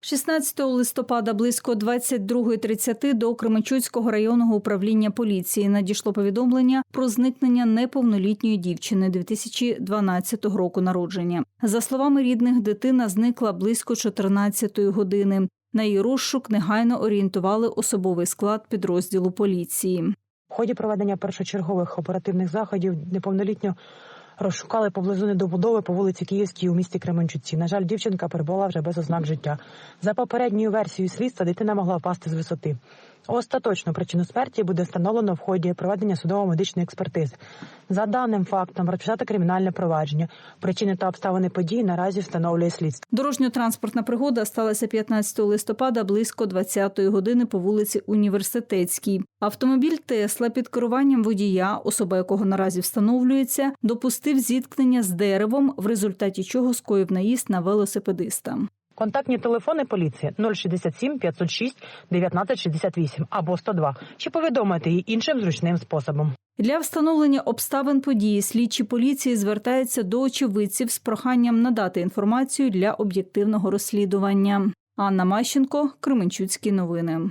16 листопада близько 22.30 до Кременчуцького районного управління поліції надійшло повідомлення про зникнення неповнолітньої дівчини 2012 року народження. За словами рідних, дитина зникла близько 14 години. На її розшук негайно орієнтували особовий склад підрозділу поліції. В ході проведення першочергових оперативних заходів неповнолітньо розшукали поблизу недобудови по вулиці Київській у місті Кременчуці. На жаль, дівчинка перебула вже без ознак життя. За попередньою версією слідства, дитина могла впасти з висоти. Остаточну причину смерті буде встановлено в ході проведення судово-медичної експертизи. За даним фактом розпочато кримінальне провадження. Причини та обставини події наразі встановлює слідство. Дорожньо-транспортна пригода сталася 15 листопада близько 20-ї години по вулиці Університетській. Автомобіль Тесла під керуванням водія, особа якого наразі встановлюється, допустив зіткнення з деревом, в результаті чого скоїв наїзд на велосипедиста. Контактні телефони поліції 067 506 1968 або 102. Чи повідомити її іншим зручним способом. Для встановлення обставин події слідчі поліції звертаються до очевидців з проханням надати інформацію для об'єктивного розслідування. Анна Мащенко, Кременчуцькі новини.